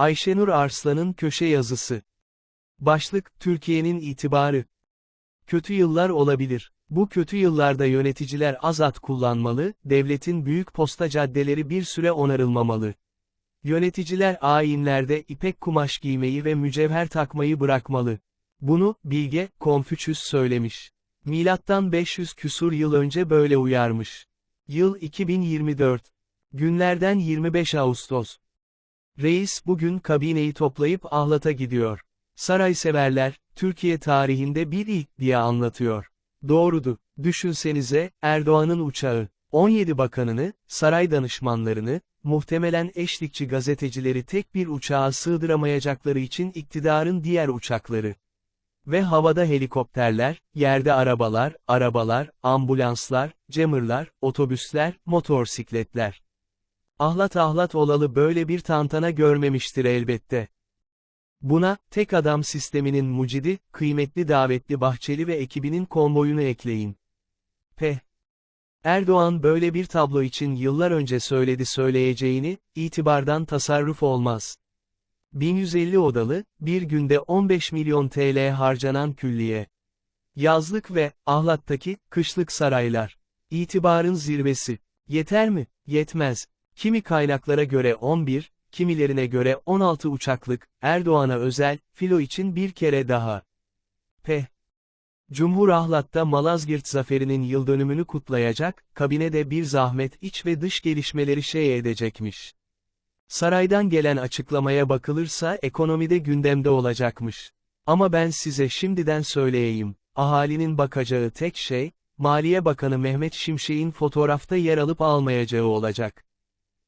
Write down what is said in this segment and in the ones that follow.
Ayşenur Arslan'ın köşe yazısı. Başlık, Türkiye'nin itibarı. Kötü yıllar olabilir. Bu kötü yıllarda yöneticiler az at kullanmalı, devletin büyük posta caddeleri bir süre onarılmamalı. Yöneticiler ayinlerde ipek kumaş giymeyi ve mücevher takmayı bırakmalı. Bunu, Bilge, Konfüçyüs söylemiş. Milattan 500 küsur yıl önce böyle uyarmış. Yıl 2024. Günlerden 25 Ağustos. Reis bugün kabineyi toplayıp ahlata gidiyor. Sarayseverler, Türkiye tarihinde bir ilk diye anlatıyor. Doğrudu. Düşünsenize, Erdoğan'ın uçağı, 17 bakanını, saray danışmanlarını, muhtemelen eşlikçi gazetecileri tek bir uçağa sığdıramayacakları için iktidarın diğer uçakları. Ve havada helikopterler, yerde arabalar, arabalar, ambulanslar, cemırlar, otobüsler, motorsikletler. Ahlat ahlat olalı böyle bir tantana görmemiştir elbette. Buna, tek adam sisteminin mucidi, kıymetli davetli Bahçeli ve ekibinin konvoyunu ekleyin. P. Erdoğan böyle bir tablo için yıllar önce söyledi söyleyeceğini, itibardan tasarruf olmaz. 1150 odalı, bir günde 15 milyon TL harcanan külliye. Yazlık ve, Ahlat'taki, kışlık saraylar. İtibarın zirvesi. Yeter mi? Yetmez. Kimi kaynaklara göre 11, kimilerine göre 16 uçaklık, Erdoğan'a özel, filo için bir kere daha. P. Cumhur Ahlat'ta Malazgirt zaferinin yıl dönümünü kutlayacak, kabinede bir zahmet iç ve dış gelişmeleri şey edecekmiş. Saraydan gelen açıklamaya bakılırsa ekonomide gündemde olacakmış. Ama ben size şimdiden söyleyeyim, ahalinin bakacağı tek şey, Maliye Bakanı Mehmet Şimşek'in fotoğrafta yer alıp almayacağı olacak.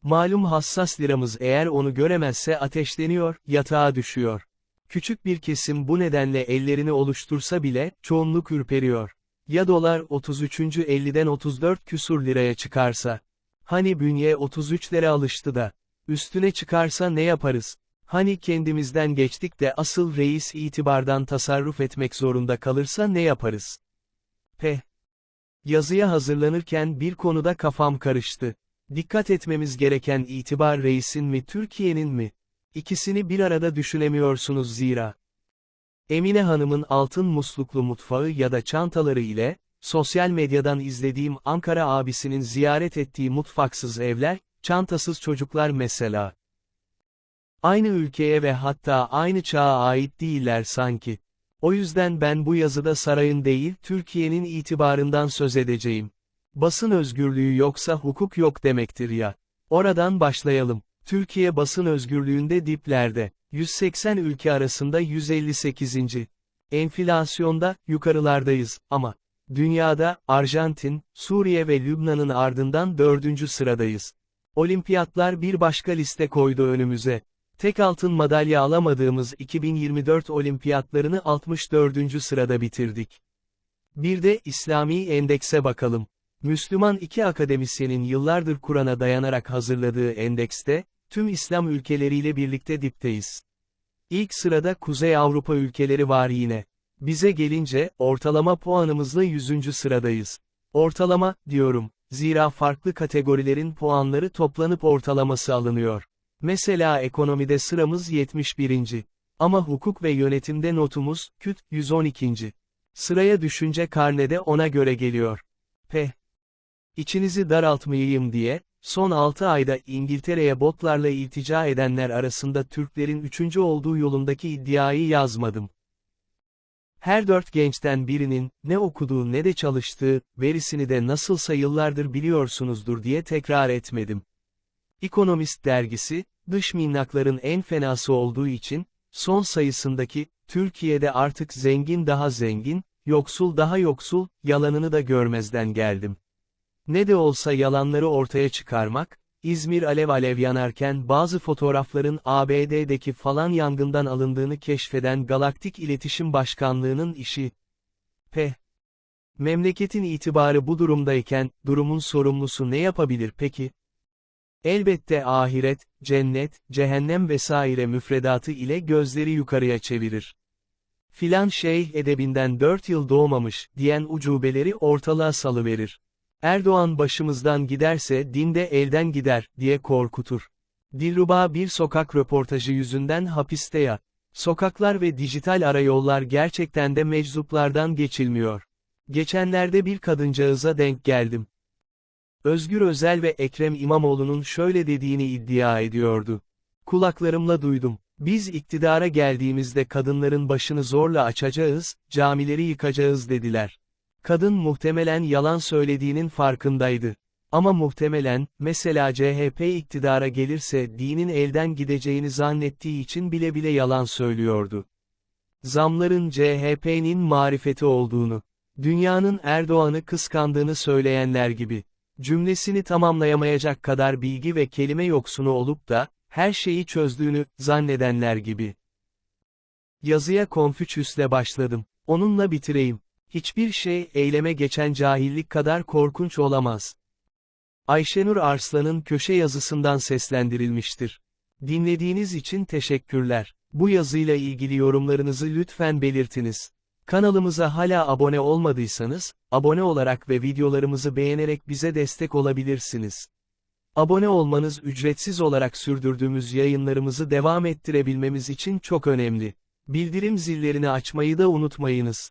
Malum hassas liramız eğer onu göremezse ateşleniyor, yatağa düşüyor. Küçük bir kesim bu nedenle ellerini oluştursa bile, çoğunluk ürperiyor. Ya dolar 33. 50'den 34 küsur liraya çıkarsa? Hani bünye 33 lira alıştı da. Üstüne çıkarsa ne yaparız? Hani kendimizden geçtik de asıl reis itibardan tasarruf etmek zorunda kalırsa ne yaparız? P. Yazıya hazırlanırken bir konuda kafam karıştı. Dikkat etmemiz gereken itibar reisin mi Türkiye'nin mi? İkisini bir arada düşünemiyorsunuz zira. Emine Hanım'ın altın musluklu mutfağı ya da çantaları ile, sosyal medyadan izlediğim Ankara abisinin ziyaret ettiği mutfaksız evler, çantasız çocuklar mesela. Aynı ülkeye ve hatta aynı çağa ait değiller sanki. O yüzden ben bu yazıda sarayın değil Türkiye'nin itibarından söz edeceğim. Basın özgürlüğü yoksa hukuk yok demektir ya. Oradan başlayalım. Türkiye basın özgürlüğünde diplerde. 180 ülke arasında 158. Enflasyonda, yukarılardayız, ama, dünyada, Arjantin, Suriye ve Lübnan'ın ardından dördüncü sıradayız. Olimpiyatlar bir başka liste koydu önümüze. Tek altın madalya alamadığımız 2024 olimpiyatlarını 64. sırada bitirdik. Bir de İslami endekse bakalım. Müslüman iki akademisyenin yıllardır Kur'an'a dayanarak hazırladığı endekste, tüm İslam ülkeleriyle birlikte dipteyiz. İlk sırada Kuzey Avrupa ülkeleri var yine. Bize gelince, ortalama puanımızla 100. sıradayız. Ortalama, diyorum, zira farklı kategorilerin puanları toplanıp ortalaması alınıyor. Mesela ekonomide sıramız 71. Ama hukuk ve yönetimde notumuz, küt, 112. Sıraya düşünce karnede ona göre geliyor. P. İçinizi daraltmayayım diye, son 6 ayda İngiltere'ye botlarla iltica edenler arasında Türklerin 3. olduğu yolundaki iddiayı yazmadım. Her dört gençten birinin, ne okuduğu ne de çalıştığı, verisini de nasılsa yıllardır biliyorsunuzdur diye tekrar etmedim. Ekonomist dergisi, dış minnakların en fenası olduğu için, son sayısındaki, Türkiye'de artık zengin daha zengin, yoksul daha yoksul, yalanını da görmezden geldim. Ne de olsa yalanları ortaya çıkarmak, İzmir alev alev yanarken bazı fotoğrafların ABD'deki falan yangından alındığını keşfeden Galaktik İletişim Başkanlığı'nın işi. P. Memleketin itibarı bu durumdayken, durumun sorumlusu ne yapabilir peki? Elbette ahiret, cennet, cehennem vesaire müfredatı ile gözleri yukarıya çevirir. Filan şeyh edebinden dört yıl doğmamış, diyen ucubeleri ortalığa salıverir. Erdoğan başımızdan giderse din de elden gider, diye korkutur. Dilruba bir sokak röportajı yüzünden hapiste ya. Sokaklar ve dijital arayollar gerçekten de meczuplardan geçilmiyor. Geçenlerde bir kadıncağıza denk geldim. Özgür Özel ve Ekrem İmamoğlu'nun şöyle dediğini iddia ediyordu. Kulaklarımla duydum. Biz iktidara geldiğimizde kadınların başını zorla açacağız, camileri yıkacağız dediler. Kadın muhtemelen yalan söylediğinin farkındaydı. Ama muhtemelen, mesela CHP iktidara gelirse dinin elden gideceğini zannettiği için bile bile yalan söylüyordu. Zamların CHP'nin marifeti olduğunu, dünyanın Erdoğan'ı kıskandığını söyleyenler gibi, cümlesini tamamlayamayacak kadar bilgi ve kelime yoksunu olup da, her şeyi çözdüğünü, zannedenler gibi. Yazıya Konfüçyüs'le başladım. Onunla bitireyim. Hiçbir şey eyleme geçen cahillik kadar korkunç olamaz. Ayşenur Arslan'ın köşe yazısından seslendirilmiştir. Dinlediğiniz için teşekkürler. Bu yazıyla ilgili yorumlarınızı lütfen belirtiniz. Kanalımıza hala abone olmadıysanız, abone olarak ve videolarımızı beğenerek bize destek olabilirsiniz. Abone olmanız ücretsiz olarak sürdürdüğümüz yayınlarımızı devam ettirebilmemiz için çok önemli. Bildirim zillerini açmayı da unutmayınız.